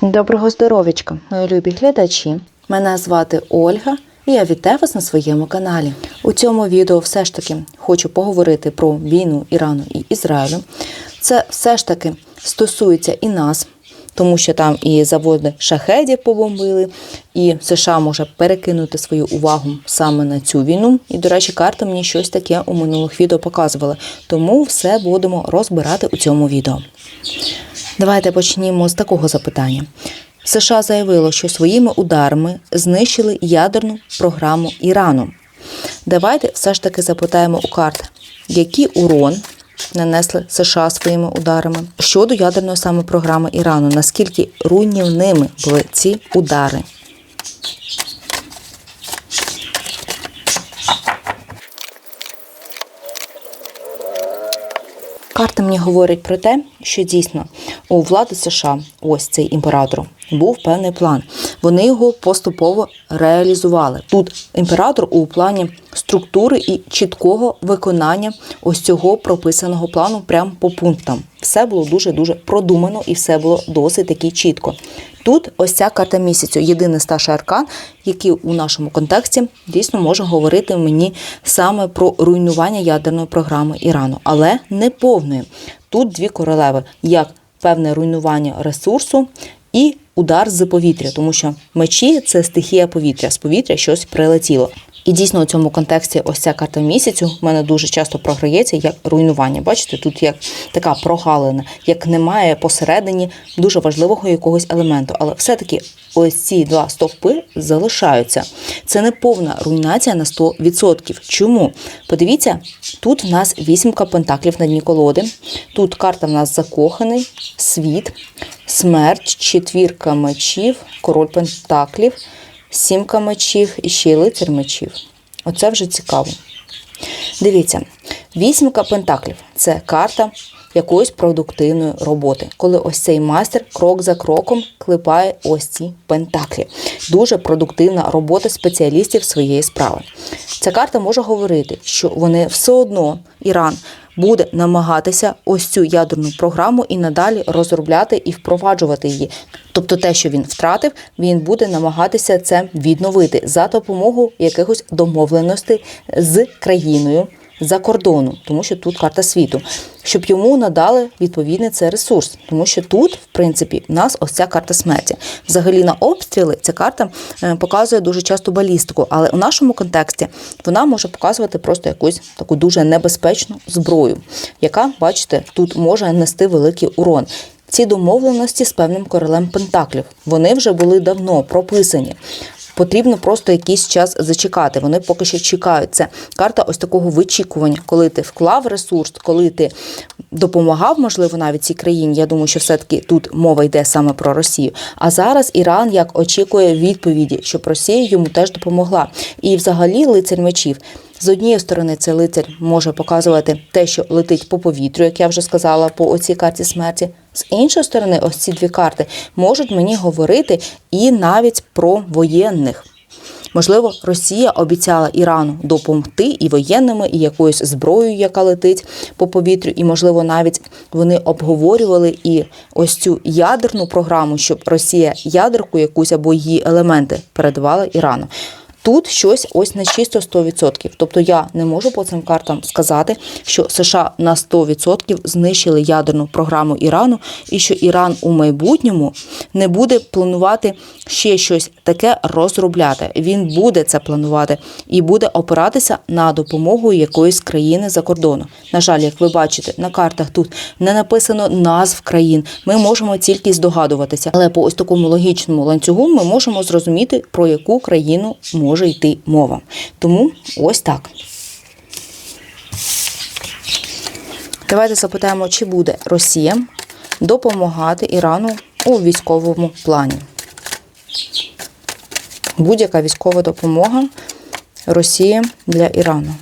Доброго здоров'ячка, мої любі глядачі. Мене звати Ольга, і я вітаю вас на своєму каналі. У цьому відео все ж таки хочу поговорити про війну Ірану і Ізраїлю. Це все ж таки стосується і нас, тому що там і заводи шахедів побомбили, і США може перекинути свою увагу саме на цю війну. І, до речі, карта мені щось таке у минулих відео показувала. Тому все будемо розбирати у цьому відео. Давайте почнімо з такого запитання. США заявило, що своїми ударами знищили ядерну програму Ірану. Давайте все ж таки запитаємо у карт, який урон нанесли США своїми ударами щодо ядерної саме програми Ірану, наскільки руйнівними були ці удари. Карта мені говорить про те, що дійсно у влади США, ось цей імператор, був певний план. Вони його поступово реалізували. Тут імператор у плані структури і чіткого виконання ось цього прописаного плану прямо по пунктам. Все було дуже дуже продумано і все було досить таки чітко. Тут ось ця карта місяцю, єдиний старший аркан, який у нашому контексті дійсно може говорити мені саме про руйнування ядерної програми Ірану, але не повної. Тут дві королеви, як певне руйнування ресурсу і удар з повітря, тому що мечі це стихія повітря, з повітря щось прилетіло. І дійсно у цьому контексті ось ця карта місяцю в мене дуже часто програється як руйнування. Бачите, тут як така прогалина, як немає посередині дуже важливого якогось елементу. Але все-таки ось ці два стовпи залишаються. Це не повна руйнація на 100%. Чому? Подивіться, тут в нас вісімка пентаклів на дні колоди. Тут карта в нас закоханий, світ, смерть, четвірка мечів, король пентаклів. Сімка мечів і ще й лицар мечів. Оце вже цікаво. Дивіться, вісімка пентаклів це карта якоїсь продуктивної роботи, коли ось цей майстер крок за кроком клепає ось ці пентаклі. Дуже продуктивна робота спеціалістів своєї справи. Ця карта може говорити, що вони все одно Іран буде намагатися ось цю ядерну програму і надалі розробляти і впроваджувати її. Тобто, те, що він втратив, він буде намагатися це відновити за допомогою якихось домовленостей з країною за кордону, тому що тут карта світу, щоб йому надали відповідний це ресурс, тому що тут, в принципі, в нас ось ця карта смерті. Взагалі на обстріли ця карта е, показує дуже часто балістику, але у нашому контексті вона може показувати просто якусь таку дуже небезпечну зброю, яка, бачите, тут може нести великий урон. Ці домовленості з певним королем Пентаклів вони вже були давно прописані. Потрібно просто якийсь час зачекати. Вони поки що чекають. Це карта ось такого вичікування, коли ти вклав ресурс, коли ти допомагав, можливо, навіть цій країні. Я думаю, що все-таки тут мова йде саме про Росію. А зараз Іран як очікує відповіді, щоб Росія йому теж допомогла. І взагалі лицар мечів. З однієї сторони, цей лицар може показувати те, що летить по повітрю, як я вже сказала, по оцій карті смерті. З іншої сторони, ось ці дві карти можуть мені говорити і навіть про воєнних. Можливо, Росія обіцяла Ірану допомогти і воєнними, і якоюсь зброєю, яка летить по повітрю, і, можливо, навіть вони обговорювали і ось цю ядерну програму, щоб Росія ядерку якусь або її елементи передавала Ірану. Тут щось ось не чисто 100%. Тобто я не можу по цим картам сказати, що США на 100% знищили ядерну програму Ірану, і що Іран у майбутньому не буде планувати ще щось таке розробляти. Він буде це планувати і буде опиратися на допомогу якоїсь країни за кордону. На жаль, як ви бачите, на картах тут не написано назв країн. Ми можемо тільки здогадуватися, але по ось такому логічному ланцюгу ми можемо зрозуміти, про яку країну може йти мова. Тому ось так. Давайте запитаємо, чи буде Росія допомагати Ірану у військовому плані. Будь-яка військова допомога Росії для Ірану.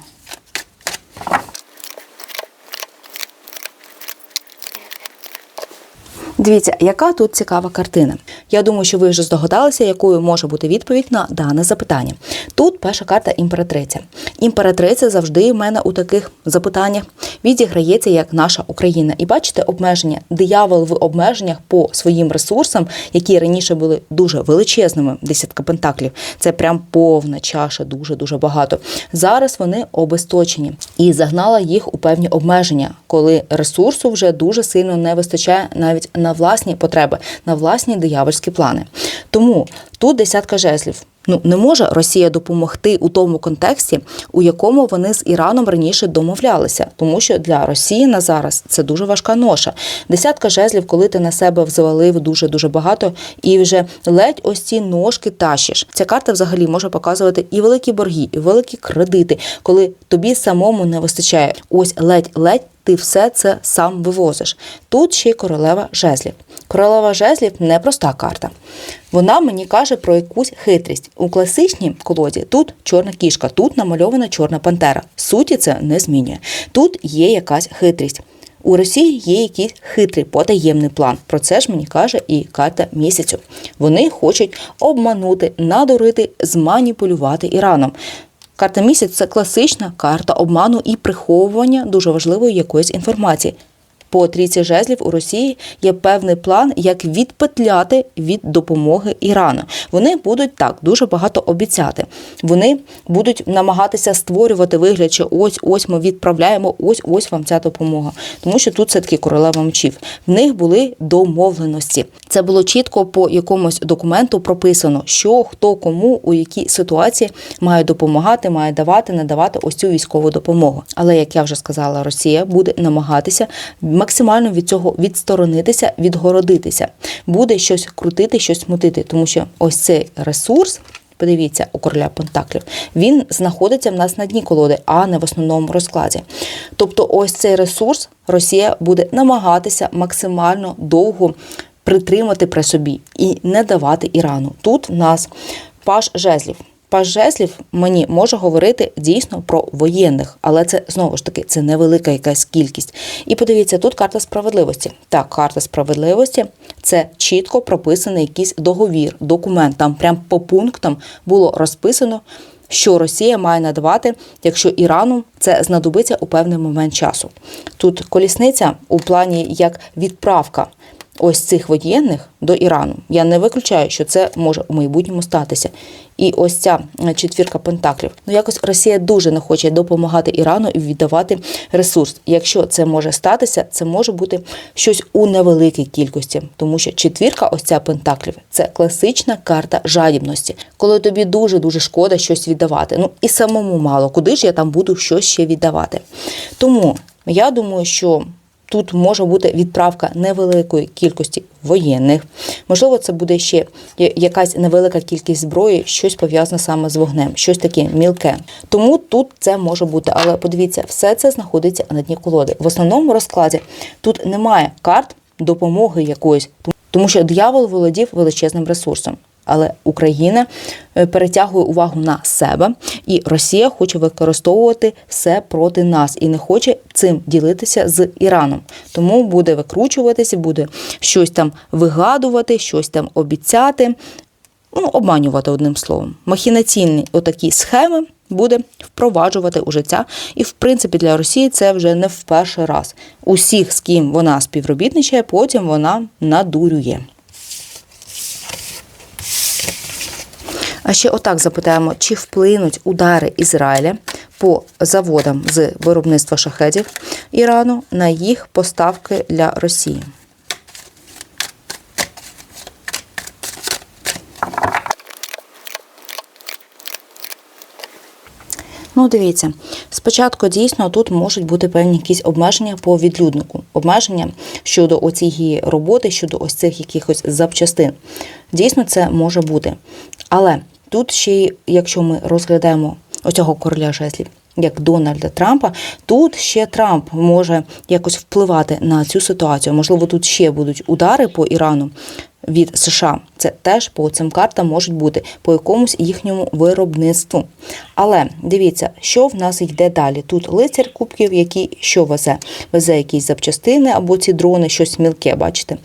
Дивіться, яка тут цікава картина. Я думаю, що ви вже здогадалися, якою може бути відповідь на дане запитання. Тут перша карта імператриця. Імператриця завжди в мене у таких запитаннях відіграється як наша Україна. І бачите, обмеження, диявол в обмеженнях по своїм ресурсам, які раніше були дуже величезними, десятка пентаклів. Це прям повна чаша, дуже дуже багато. Зараз вони обесточені і загнала їх у певні обмеження, коли ресурсу вже дуже сильно не вистачає навіть на власні потреби, на власні диявольські плани. Тому тут десятка жезлів. Ну не може Росія допомогти у тому контексті, у якому вони з Іраном раніше домовлялися, тому що для Росії на зараз це дуже важка ноша. Десятка жезлів, коли ти на себе взвалив дуже дуже багато, і вже ледь ось ці ножки тащиш. Ця карта взагалі може показувати і великі борги, і великі кредити, коли тобі самому не вистачає. Ось ледь-ледь ти все це сам вивозиш. Тут ще й королева жезлів. Королева жезлів непроста карта. Вона мені каже про якусь хитрість. У класичній колоді тут чорна кішка, тут намальована чорна пантера. Суті це не змінює. Тут є якась хитрість. У Росії є якийсь хитрий потаємний план. Про це ж мені каже і карта місяцю. Вони хочуть обманути, надурити, зманіпулювати Іраном. Карта місяць це класична карта обману і приховування дуже важливої якоїсь інформації. По трійці жезлів у Росії є певний план, як відпетляти від допомоги Ірану. Вони будуть так дуже багато обіцяти. Вони будуть намагатися створювати вигляд, що ось ось ми відправляємо, ось ось вам ця допомога. Тому що тут все таки королева мчів. В них були домовленості. Це було чітко по якомусь документу прописано, що хто кому у якій ситуації має допомагати, має давати, надавати ось цю військову допомогу. Але як я вже сказала, Росія буде намагатися максимально від цього відсторонитися, відгородитися, буде щось крутити, щось мутити, тому що ось цей ресурс. Подивіться, у короля Пентаклів він знаходиться в нас на дні колоди, а не в основному розкладі. Тобто, ось цей ресурс Росія буде намагатися максимально довго притримати при собі і не давати Ірану. Тут в нас паш жезлів. Паж жезлів мені може говорити дійсно про воєнних, але це знову ж таки це невелика якась кількість. І подивіться, тут карта справедливості. Так, карта справедливості це чітко прописаний якийсь договір, документ. Там прям по пунктам було розписано. Що Росія має надавати, якщо Ірану це знадобиться у певний момент часу? Тут колісниця у плані як відправка ось цих воєнних до Ірану. Я не виключаю, що це може у майбутньому статися. І ось ця е, четвірка пентаклів. Ну якось Росія дуже не хоче допомагати Ірану і віддавати ресурс. Якщо це може статися, це може бути щось у невеликій кількості, тому що четвірка, ось ця пентаклів, це класична карта жадібності, коли тобі дуже дуже шкода щось віддавати. Ну і самому мало, куди ж я там буду щось ще віддавати. Тому я думаю, що. Тут може бути відправка невеликої кількості воєнних. Можливо, це буде ще якась невелика кількість зброї, щось пов'язане саме з вогнем, щось таке мілке. Тому тут це може бути. Але подивіться, все це знаходиться на дні колоди. В основному розкладі тут немає карт допомоги якоїсь, тому що диявол володів величезним ресурсом. Але Україна е, перетягує увагу на себе, і Росія хоче використовувати все проти нас і не хоче цим ділитися з Іраном. Тому буде викручуватися, буде щось там вигадувати, щось там обіцяти, ну обманювати одним словом. Махінаційні отакі схеми буде впроваджувати у життя. І, в принципі, для Росії це вже не в перший раз. Усіх, з ким вона співробітничає, потім вона надурює. А ще отак запитаємо, чи вплинуть удари Ізраїля по заводам з виробництва шахедів Ірану на їх поставки для Росії. Ну, дивіться, спочатку дійсно тут можуть бути певні якісь обмеження по відлюднику, обмеження щодо оцієї роботи, щодо ось цих якихось запчастин. Дійсно, це може бути. Але тут ще, якщо ми розглядаємо оцього короля жезлів, як Дональда Трампа, тут ще Трамп може якось впливати на цю ситуацію. Можливо, тут ще будуть удари по Ірану від США. Це теж по цим картам можуть бути по якомусь їхньому виробництву. Але дивіться, що в нас йде далі. Тут лицар кубків, який що везе? Везе якісь запчастини або ці дрони, щось мілке, бачите?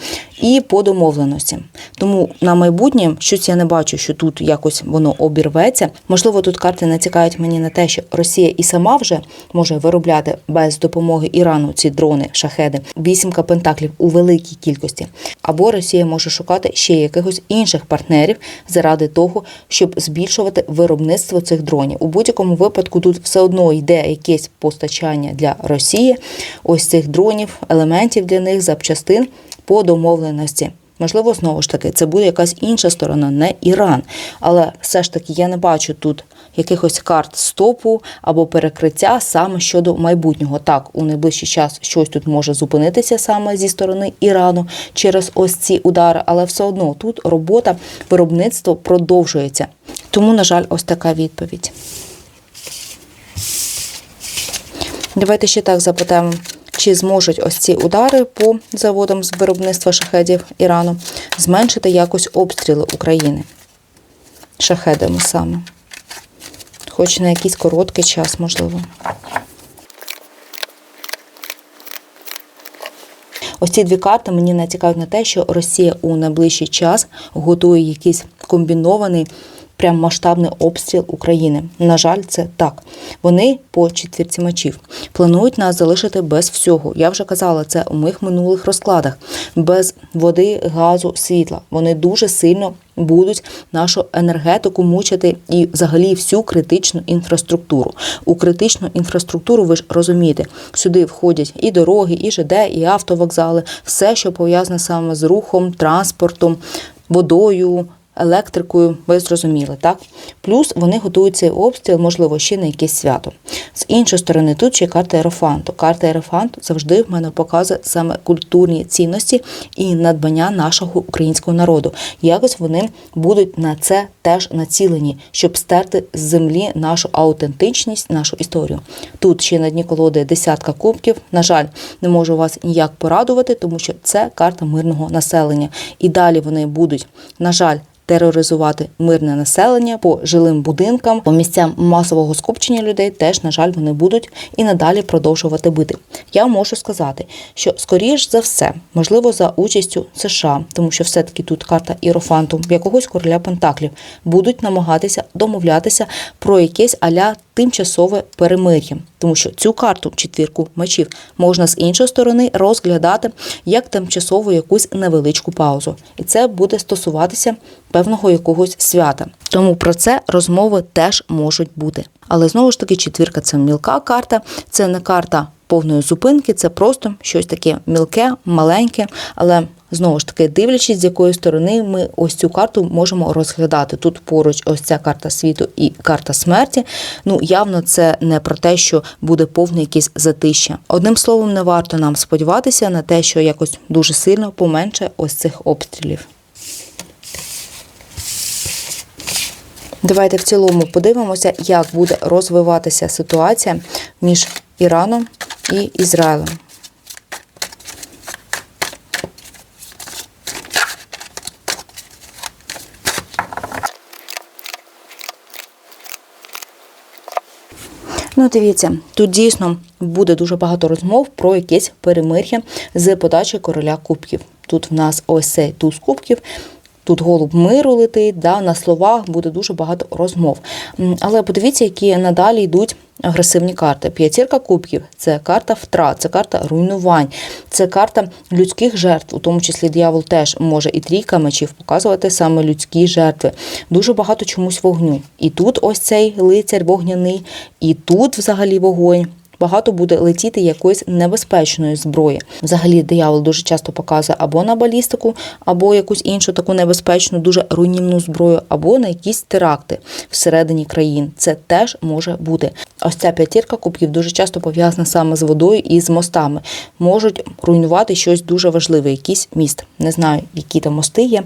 І по домовленості. Тому на майбутнє щось я не бачу, що тут якось воно обірветься. Можливо, тут карти натякають мені на те, що Росія і сама вже може виробляти без допомоги Ірану ці дрони, шахеди, вісімка пентаклів у великій кількості. Або Росія може шукати ще якихось інших партнерів заради того, щоб збільшувати виробництво цих дронів. У будь-якому випадку тут все одно йде якесь постачання для Росії, ось цих дронів, елементів для них, запчастин по домовленості. Можливо, знову ж таки, це буде якась інша сторона, не Іран. Але все ж таки я не бачу тут якихось карт стопу або перекриття саме щодо майбутнього. Так, у найближчий час щось тут може зупинитися саме зі сторони Ірану через ось ці удари, але все одно тут робота виробництво продовжується. Тому, на жаль, ось така відповідь. Давайте ще так запитаємо, чи зможуть ось ці удари по заводам з виробництва шахедів Ірану зменшити якось обстріли України шахедами саме. Хоч на якийсь короткий час, можливо. Ось ці дві карти мені натякають на те, що Росія у найближчий час готує якийсь комбінований, прям масштабний обстріл України. На жаль, це так. Вони по четвірці мечів планують нас залишити без всього. Я вже казала це у моїх минулих розкладах, без води, газу, світла. Вони дуже сильно будуть нашу енергетику мучити і взагалі всю критичну інфраструктуру. У критичну інфраструктуру ви ж розумієте, сюди входять і дороги, і ЖД, і автовокзали, все, що пов'язане саме з рухом, транспортом, водою. Електрикою, ви зрозуміли, так? Плюс вони готують цей обстріл, можливо, ще на якесь свято. З іншої сторони, тут ще карта Ерофанту. Карта Ерофанту завжди в мене показує саме культурні цінності і надбання нашого українського народу. Якось вони будуть на це теж націлені, щоб стерти з землі нашу аутентичність, нашу історію. Тут ще на дні колоди десятка кубків. На жаль, не можу вас ніяк порадувати, тому що це карта мирного населення. І далі вони будуть, на жаль, тероризувати мирне населення по жилим будинкам, по місцям масового скупчення людей теж, на жаль, вони будуть і надалі продовжувати бити. Я можу сказати, що скоріш за все, можливо, за участю США, тому що все-таки тут карта Ірофанту, якогось короля Пентаклів, будуть намагатися домовлятися про якесь аля тимчасове перемир'я, тому що цю карту, четвірку мечів, можна з іншої сторони розглядати як тимчасову якусь невеличку паузу, і це буде стосуватися певного якогось свята. Тому про це розмови теж можуть бути. Але знову ж таки, четвірка це мілка карта, це не карта повної зупинки, це просто щось таке мілке, маленьке, але знову ж таки, дивлячись, з якої сторони ми ось цю карту можемо розглядати. Тут поруч ось ця карта світу і карта смерті. Ну явно це не про те, що буде повне якесь затища. Одним словом, не варто нам сподіватися на те, що якось дуже сильно поменше ось цих обстрілів. Давайте в цілому подивимося, як буде розвиватися ситуація між Іраном і Ізраїлем. Ну, дивіться, тут дійсно буде дуже багато розмов про якесь перемир'я з подачі короля кубків. Тут в нас ось цей туз кубків. Тут голуб миру летить, да, на словах буде дуже багато розмов. Але подивіться, які надалі йдуть агресивні карти. П'ятірка кубків це карта втрат, це карта руйнувань, це карта людських жертв, у тому числі диявол теж може і трійка мечів показувати саме людські жертви. Дуже багато чомусь вогню. І тут ось цей лицар вогняний, і тут взагалі вогонь. Багато буде летіти якоїсь небезпечної зброї. Взагалі, диявол дуже часто показує або на балістику, або якусь іншу таку небезпечну, дуже руйнівну зброю, або на якісь теракти всередині країн. Це теж може бути. Ось ця п'ятірка кубків дуже часто пов'язана саме з водою і з мостами. Можуть руйнувати щось дуже важливе, якийсь міст. Не знаю, які там мости є,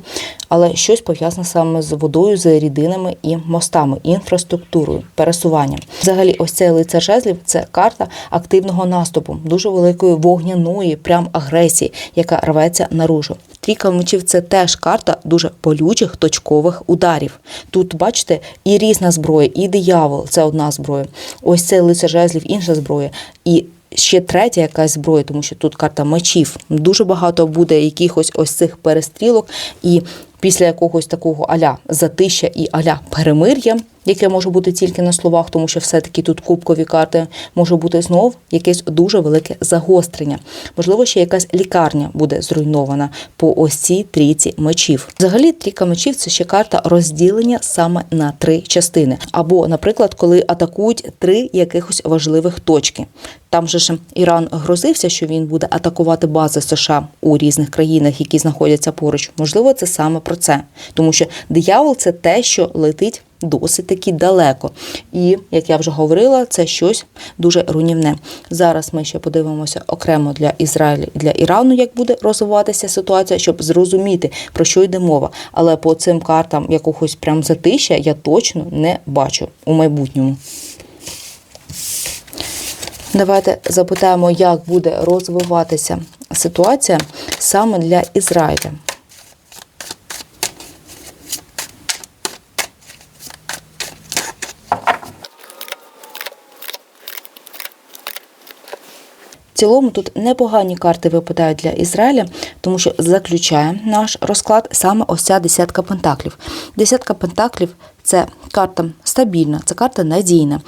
але щось пов'язане саме з водою, з рідинами і мостами, інфраструктурою, пересуванням. Взагалі, ось цей лицар жезлів це карта карта активного наступу, дуже великої вогняної, прям агресії, яка рветься наружу. Трійка мечів це теж карта дуже болючих точкових ударів. Тут, бачите, і різна зброя, і диявол це одна зброя. Ось це лицар жезлів, інша зброя. І ще третя якась зброя, тому що тут карта мечів. Дуже багато буде якихось ось цих перестрілок, і після якогось такого аля затища і аля перемир'я, яке може бути тільки на словах, тому що все-таки тут кубкові карти може бути знов якесь дуже велике загострення. Можливо, ще якась лікарня буде зруйнована по ось цій трійці мечів. Взагалі, трійка мечів це ще карта розділення саме на три частини. Або, наприклад, коли атакують три якихось важливих точки. Там же ж Іран грозився, що він буде атакувати бази США у різних країнах, які знаходяться поруч. Можливо, це саме про це, тому що диявол це те, що летить досить таки далеко. І як я вже говорила, це щось дуже руйнівне. Зараз ми ще подивимося окремо для Ізраїлю і для Ірану, як буде розвиватися ситуація, щоб зрозуміти про що йде мова. Але по цим картам якогось прям затища я точно не бачу у майбутньому. Давайте запитаємо, як буде розвиватися ситуація саме для Ізраїля. Цілому тут непогані карти випадають для Ізраїля, тому що заключає наш розклад саме ось ця десятка пентаклів. Десятка пентаклів це карта стабільна, це карта надійна.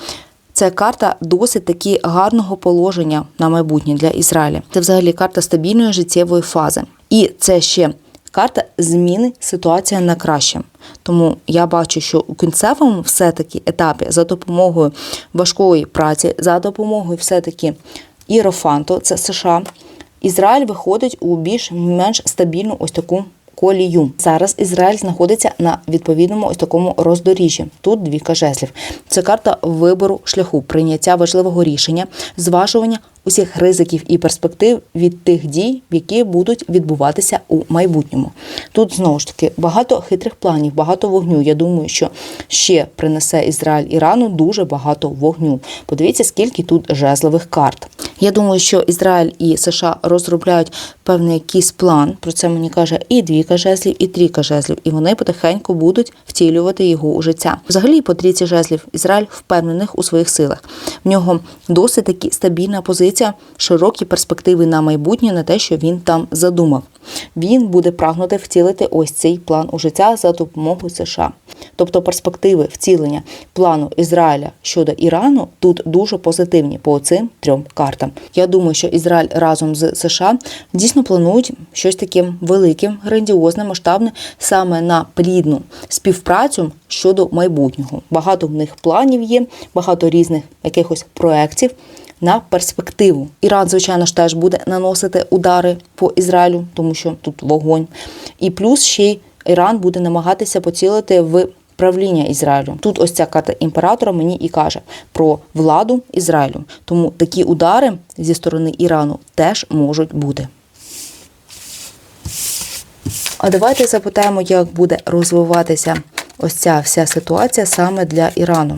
Це карта досить таки гарного положення на майбутнє для Ізраїля. Це взагалі карта стабільної життєвої фази. І це ще карта зміни ситуації на краще. Тому я бачу, що у кінцевому все-таки етапі за допомогою важкої праці, за допомогою все-таки Ірофанту, це США, Ізраїль виходить у більш-менш стабільну ось таку колію. Зараз Ізраїль знаходиться на відповідному ось такому роздоріжжі. Тут дві кажезлів. Це карта вибору шляху, прийняття важливого рішення, зважування усіх ризиків і перспектив від тих дій, які будуть відбуватися у майбутньому. Тут знову ж таки багато хитрих планів, багато вогню. Я думаю, що ще принесе Ізраїль Ірану дуже багато вогню. Подивіться, скільки тут жезлових карт. Я думаю, що Ізраїль і США розробляють певний якийсь план. Про це мені каже і двійка жезлів, і трійка жезлів, і вони потихеньку будуть втілювати його у життя. Взагалі, по трійці жезлів Ізраїль впевнених у своїх силах. В нього досить таки стабільна позиція, широкі перспективи на майбутнє, на те, що він там задумав. Він буде прагнути втілити ось цей план у життя за допомогою США. Тобто перспективи втілення плану Ізраїля щодо Ірану тут дуже позитивні по цим трьом картам. Я думаю, що Ізраїль разом з США дійсно планують щось таке велике, грандіозне, масштабне саме на плідну співпрацю щодо майбутнього. Багато в них планів є, багато різних якихось проєктів на перспективу. Іран, звичайно ж, теж буде наносити удари по Ізраїлю, тому що тут вогонь. І плюс ще й Іран буде намагатися поцілити в правління Ізраїлю. Тут ось ця карта імператора мені і каже про владу Ізраїлю. Тому такі удари зі сторони Ірану теж можуть бути. А давайте запитаємо, як буде розвиватися ось ця вся ситуація саме для Ірану.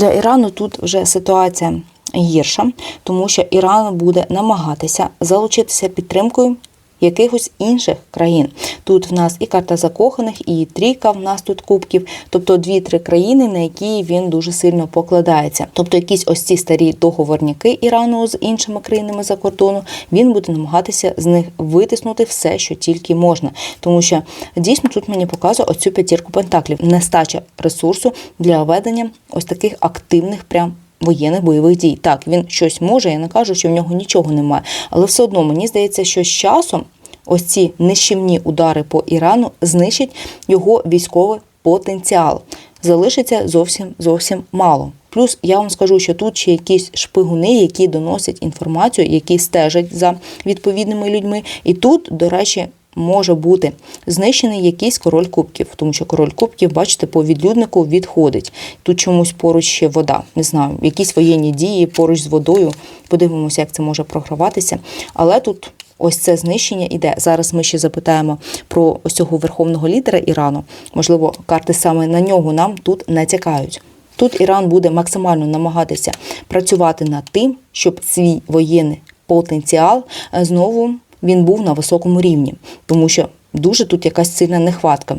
Для Ірану тут вже ситуація гірша, тому що Іран буде намагатися залучитися підтримкою якихось інших країн. Тут в нас і карта закоханих, і трійка в нас тут кубків, тобто дві-три країни, на які він дуже сильно покладається. Тобто, якісь ось ці старі договорняки Ірану з іншими країнами за кордону, він буде намагатися з них витиснути все, що тільки можна. Тому що дійсно тут мені показує оцю п'ятірку пентаклів, нестача ресурсу для ведення ось таких активних прям. Воєнних бойових дій. Так, він щось може, я не кажу, що в нього нічого немає. Але все одно мені здається, що з часом ось ці нищівні удари по Ірану знищать його військовий потенціал. Залишиться зовсім зовсім мало. Плюс я вам скажу, що тут ще якісь шпигуни, які доносять інформацію, які стежать за відповідними людьми. І тут, до речі, може бути знищений якийсь король кубків, тому що король кубків, бачите, по відлюднику відходить. Тут чомусь поруч ще вода. Не знаю, якісь воєнні дії поруч з водою. Подивимося, як це може програватися. Але тут. Ось це знищення іде. Зараз ми ще запитаємо про ось цього верховного лідера Ірану. Можливо, карти саме на нього нам тут натякають. Тут Іран буде максимально намагатися працювати над тим, щоб свій воєнний потенціал е, знову він був на високому рівні, тому що дуже тут якась сильна нехватка.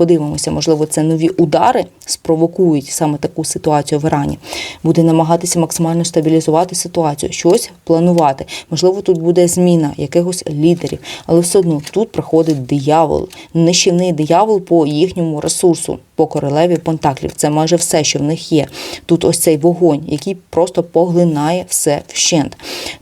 Подивимося, можливо, це нові удари спровокують саме таку ситуацію в Ірані. Буде намагатися максимально стабілізувати ситуацію, щось планувати. Можливо, тут буде зміна якихось лідерів, але все одно тут приходить диявол, нищівний диявол по їхньому ресурсу, по королеві Пентаклів. Це майже все, що в них є. Тут ось цей вогонь, який просто поглинає все вщент.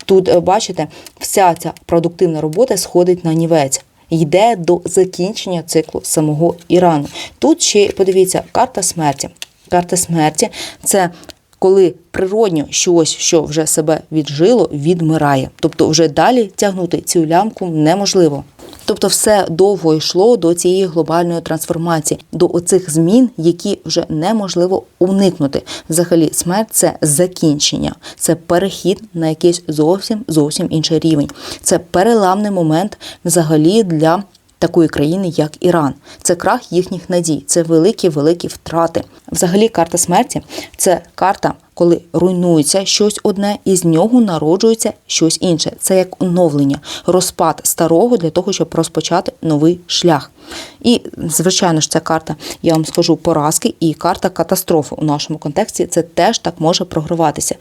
Тут, е, бачите, вся ця продуктивна робота сходить на нівець йде до закінчення циклу самого Ірану. Тут ще подивіться карта смерті. Карта смерті це коли природньо щось, що вже себе віджило, відмирає. Тобто, вже далі тягнути цю лямку неможливо. Тобто, все довго йшло до цієї глобальної трансформації, до оцих змін, які вже неможливо уникнути. Взагалі, смерть це закінчення, це перехід на якийсь зовсім зовсім інший рівень. Це переламний момент взагалі для. Такої країни, як Іран, це крах їхніх надій, це великі великі втрати. Взагалі, карта смерті це карта, коли руйнується щось одне, і з нього народжується щось інше. Це як оновлення, розпад старого для того, щоб розпочати новий шлях. І, звичайно ж, ця карта, я вам скажу, поразки і карта катастрофи у нашому контексті. Це теж так може програватися.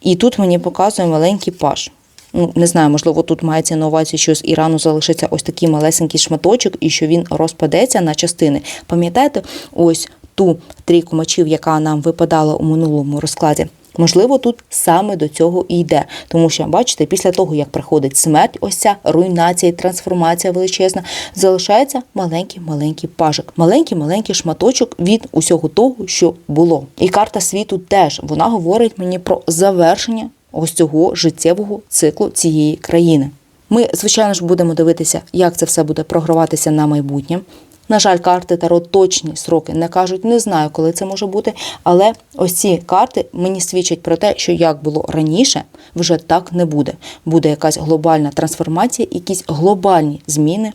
І тут мені показує маленький паш. Ну, не знаю, можливо, тут мається на увазі, що з Ірану залишиться ось такий малесенький шматочок, і що він розпадеться на частини. Пам'ятаєте, ось ту трійку мечів, яка нам випадала у минулому розкладі. Можливо, тут саме до цього і йде, тому що бачите, після того як приходить смерть, ось ця руйнація, трансформація величезна, залишається маленький маленький пажик, маленький маленький шматочок від усього того, що було. І карта світу теж вона говорить мені про завершення ось цього життєвого циклу цієї країни. Ми, звичайно ж, будемо дивитися, як це все буде програватися на майбутнє. На жаль, карти Таро точні сроки не кажуть, не знаю, коли це може бути. Але ось ці карти мені свідчать про те, що як було раніше, вже так не буде. Буде якась глобальна трансформація, якісь глобальні зміни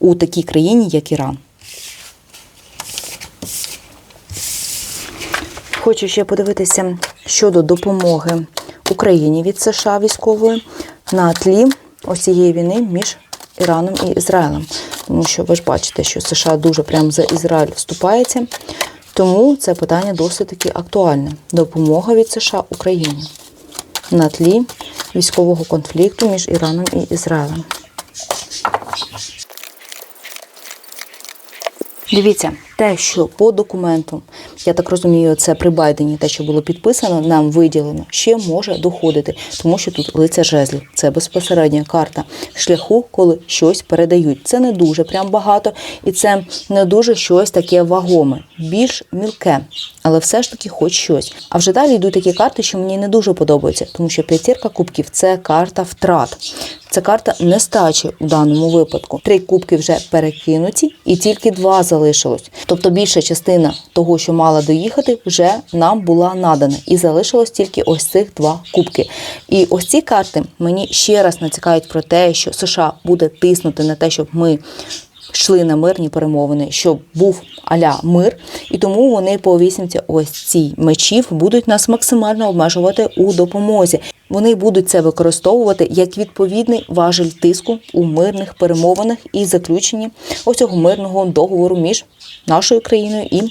у такій країні, як Іран. Хочу ще подивитися щодо допомоги Україні від США військової на тлі ось цієї війни між Іраном і Ізраїлем. Тому що ви ж бачите, що США дуже прямо за Ізраїль вступається. Тому це питання досить таки актуальне. Допомога від США Україні на тлі військового конфлікту між Іраном і Ізраїлем. Дивіться, те, що по документу, я так розумію, це при Байдені, те, що було підписано, нам виділено, ще може доходити, тому що тут лиця жезлів. Це безпосередня карта шляху, коли щось передають. Це не дуже прям багато, і це не дуже щось таке вагоме, більш мілке, але все ж таки хоч щось. А вже далі йдуть такі карти, що мені не дуже подобаються, тому що п'ятірка кубків це карта втрат. Це карта нестачі у даному випадку. Три кубки вже перекинуті, і тільки два залишилось. Тобто більша частина того, що мала доїхати, вже нам була надана, і залишилось тільки ось цих два кубки. І ось ці карти мені ще раз натякають про те, що США буде тиснути на те, щоб ми. Йшли на мирні перемовини, щоб був аля мир, і тому вони по вісімці ось цій мечів будуть нас максимально обмежувати у допомозі. Вони будуть це використовувати як відповідний важель тиску у мирних перемовинах і заключенні ось цього мирного договору між нашою країною і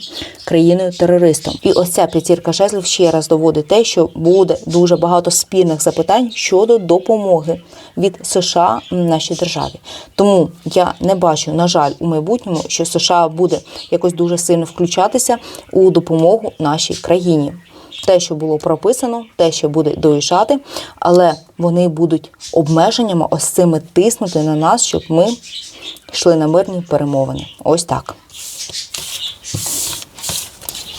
країною-терористом. І ось ця п'ятірка жезлів ще раз доводить те, що буде дуже багато спільних запитань щодо допомоги від США нашій державі. Тому я не бачу, на жаль, у майбутньому, що США буде якось дуже сильно включатися у допомогу нашій країні. Те, що було прописано, те, що буде доїжджати, але вони будуть обмеженнями ось цими тиснути на нас, щоб ми йшли на мирні перемовини. Ось так.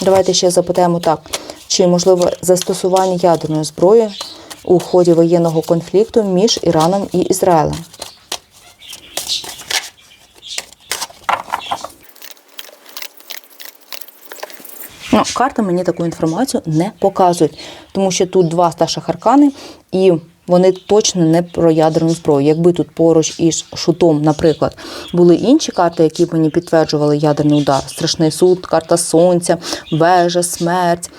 Давайте ще запитаємо так: чи можливо застосування ядерної зброї у ході воєнного конфлікту між Іраном і Ізраїлем? Ну, Карта мені таку інформацію не показують, тому що тут два старших аркани, і вони точно не про ядерну зброю. Якби тут поруч із шутом, наприклад, були інші карти, які мені підтверджували ядерний удар, страшний суд, карта сонця, вежа, смерть.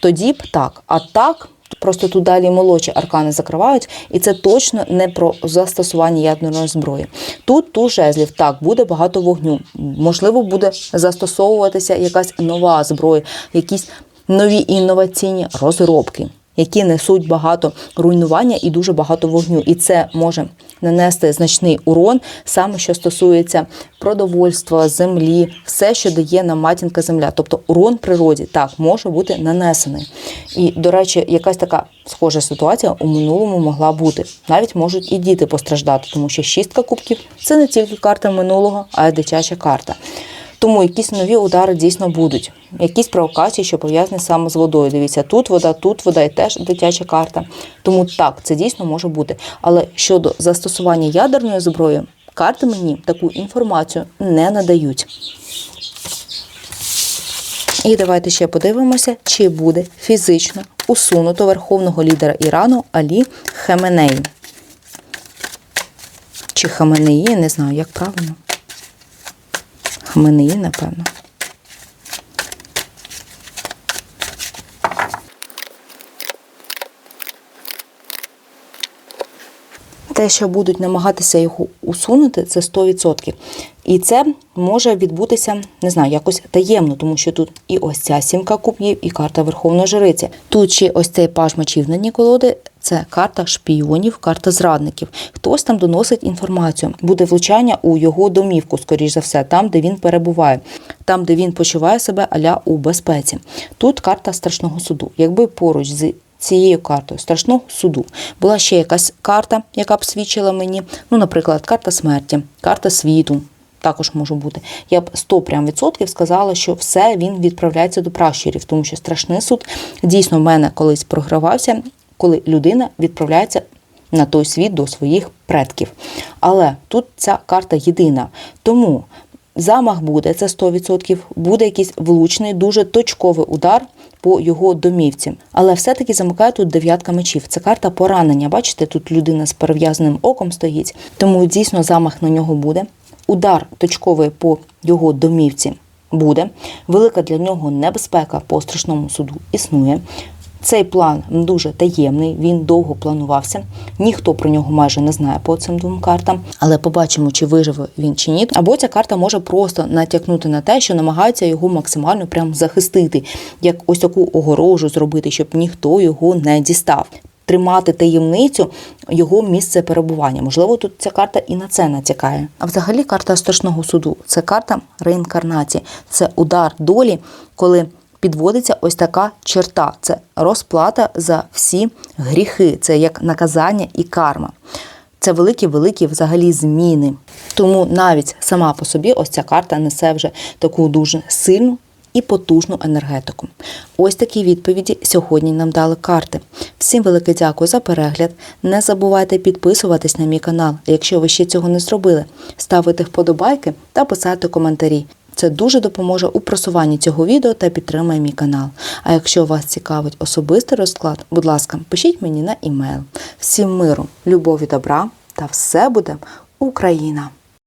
Тоді б так. А так. Просто тут далі молодші аркани закривають, і це точно не про застосування ядерної зброї. Тут ту жезлів так буде багато вогню. Можливо, буде застосовуватися якась нова зброя, якісь нові інноваційні розробки, які несуть багато руйнування і дуже багато вогню. І це може нанести значний урон, саме що стосується продовольства, землі, все, що дає нам матінка земля. Тобто урон природі так може бути нанесений. І, до речі, якась така схожа ситуація у минулому могла бути. Навіть можуть і діти постраждати, тому що шістка кубків це не тільки карта минулого, а й дитяча карта. Тому якісь нові удари дійсно будуть. Якісь провокації, що пов'язані саме з водою. Дивіться, тут вода, тут вода і теж дитяча карта. Тому так, це дійсно може бути. Але щодо застосування ядерної зброї, карти мені таку інформацію не надають. І давайте ще подивимося, чи буде фізично усунуто верховного лідера Ірану Алі Хеменеї. Чи Хаменеї, не знаю, як правильно. Хаменеї, напевно. Те, що будуть намагатися його усунути, це 100%. І це може відбутися, не знаю, якось таємно, тому що тут і ось ця сімка кубків, і карта Верховної Жриці. Тут ще ось цей паж мечів на дні колоди. Це карта шпіонів, карта зрадників. Хтось там доносить інформацію. Буде влучання у його домівку, скоріш за все, там, де він перебуває, там, де він почуває себе аля у безпеці. Тут карта страшного суду. Якби поруч з цією картою страшного суду була ще якась карта, яка б свідчила мені, ну, наприклад, карта смерті, карта світу. Також може бути. Я б 100 прям відсотків сказала, що все він відправляється до пращурів, тому що страшний суд дійсно в мене колись програвався, коли людина відправляється на той світ до своїх предків. Але тут ця карта єдина. Тому замах буде, це 100%, буде якийсь влучний, дуже точковий удар по його домівці. Але все-таки замикає тут дев'ятка мечів. Це карта поранення. Бачите, тут людина з перев'язаним оком стоїть, тому дійсно замах на нього буде. Удар точковий по його домівці буде. Велика для нього небезпека по страшному суду існує. Цей план дуже таємний, він довго планувався. Ніхто про нього майже не знає по цим двом картам, але побачимо, чи виживе він чи ні. Або ця карта може просто натякнути на те, що намагаються його максимально прям захистити, як ось таку огорожу зробити, щоб ніхто його не дістав. Тримати таємницю його місце перебування. Можливо, тут ця карта і на це натякає. А взагалі карта страшного суду це карта реінкарнації, це удар долі, коли підводиться ось така черта: це розплата за всі гріхи, це як наказання і карма. Це великі-великі взагалі зміни. Тому навіть сама по собі ось ця карта несе вже таку дуже сильну і потужну енергетику. Ось такі відповіді сьогодні нам дали карти. Всім велике дякую за перегляд. Не забувайте підписуватись на мій канал, якщо ви ще цього не зробили, ставити вподобайки та писати коментарі. Це дуже допоможе у просуванні цього відео та підтримає мій канал. А якщо вас цікавить особистий розклад, будь ласка, пишіть мені на імейл. Всім миру, любові, добра та все буде Україна!